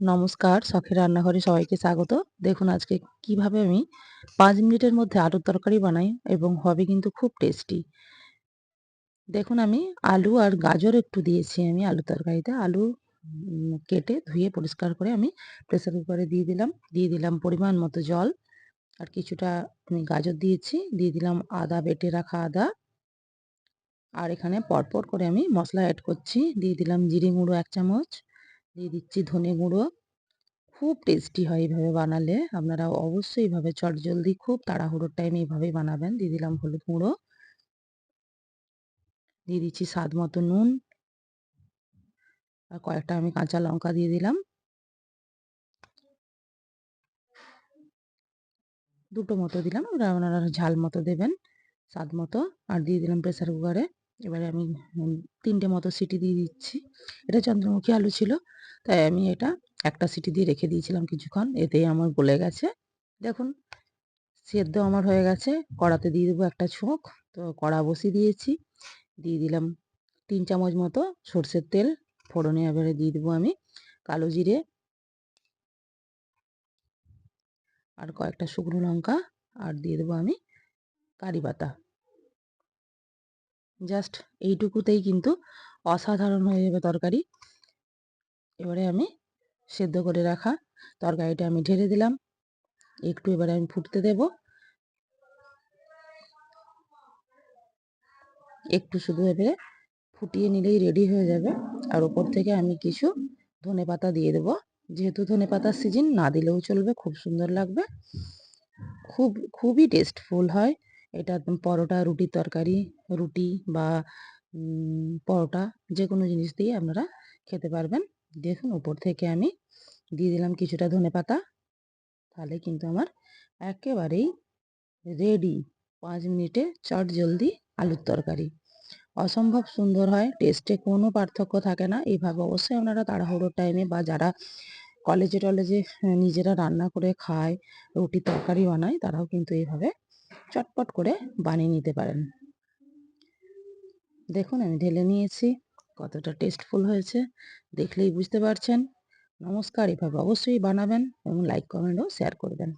নমস্কার, শখের রান্নাঘরে সবাইকে স্বাগত। দেখুন আজকে কীভাবে আমি পাঁচ মিনিটের মধ্যে আলুর তরকারি বানাই এবং হবে কিন্তু খুব টেস্টি। দেখুন আমি আলু আর গাজর একটু দিয়েছি আমি আলু তরকারিতে। আলু কেটে ধুয়ে পরিষ্কার করে আমি প্রেসার কুকারে দিয়ে দিলাম। দিয়ে দিলাম পরিমাণ মতো জল আর কিছুটা আমি গাজর দিয়েছি। দিয়ে দিলাম আদা, বেটে রাখা আদা। আর এখানে পরপর করে আমি মশলা অ্যাড করছি। দিয়ে দিলাম জিরে গুঁড়ো এক চামচ। দিয়ে দিচ্ছি ধনে গুঁড়ো। খুব টেস্টি হয় এইভাবে বানালে। আপনারা অবশ্যই এইভাবে চটজলদি খুব তাড়াহুড়োর টাইমে এইভাবেই বানাবেন। দিয়ে দিলাম হলুদ গুঁড়ো। দিয়ে দিচ্ছি স্বাদ মতো নুন। আর কয়েকটা আমি কাঁচা লঙ্কা দিয়ে দিলাম। দুটো মতো দিলাম। আপনারা ঝাল মতো দেবেন, স্বাদ মতো। আর দিয়ে দিলাম প্রেসার কুকারে এবারে আমি তিনটে মতো সিটি দিয়ে দিচ্ছি। এটা চন্দ্রমুখী আলু ছিল, তাই আমি এটা একটা সিটি দিয়ে রেখে দিয়েছিলাম কিছুক্ষণ, এতেই আমার গলে গেছে। দেখুন, সেদ্ধ আমার হয়ে গেছে, কড়াতে দিয়ে দেবো একটা ছোঁক, তো কড়া বসিয়ে দিয়েছি। দিয়ে দিলাম তিন চামচ মতো সর্ষের তেল, ফোড়নে এবারে দিয়ে দেবো আমি কালো জিরে আর কয়েকটা শুকনো লঙ্কা, আর দিয়ে দেবো আমি কারি পাতা। জাস্ট এইটুকুতেই কিন্তু অসাধারণ হয়ে যাবে তরকারি। এবারে আমি সেদ্ধ করে রাখা তরকারিটা আমি ঢেলে দিলাম। একটু এবারে আমি ফুটতে দেব। একটু শুধু এবারে ফুটিয়ে নিলেই রেডি হয়ে যাবে। আর ওপর থেকে আমি কিছু ধনে পাতা দিয়ে দেবো। যেহেতু ধনে পাতার সিজন না দিলেও চলবে, খুব সুন্দর লাগবে। খুব, খুবই টেস্টফুল হয়। এটা পরোটা রুটির তরকারি, রুটি বা পরোটা যে কোনো জিনিস দিয়ে আপনারা খেতে পারবেন। দেখুন উপর থেকে আমি দিয়ে দিলাম কিছুটা ধনে পাতা। তাহলে কিন্তু আমার একেবারেই রেডি পাঁচ মিনিটে চট জলদি আলুর তরকারি। অসম্ভব সুন্দর হয় টেস্টে কোনো পার্থক্য থাকে না। এইভাবে অবশ্যই আপনারা তাড়াহুড়োর টাইমে বা যারা কলেজে টলেজে নিজেরা রান্না করে খায়, রুটি তরকারি বানায়, তারাও কিন্তু এইভাবে চটপট করে বানিয়ে নিতে পারেন। দেখুন, আমি ঢেলে নিয়েছি, কতটা টেস্টফুল হয়েছে, দেখলেই বুঝতে পারছেন। নমস্কার, এভাবে অবশ্যই বানাবেন এবং লাইক কমেন্টও শেয়ার করবেন।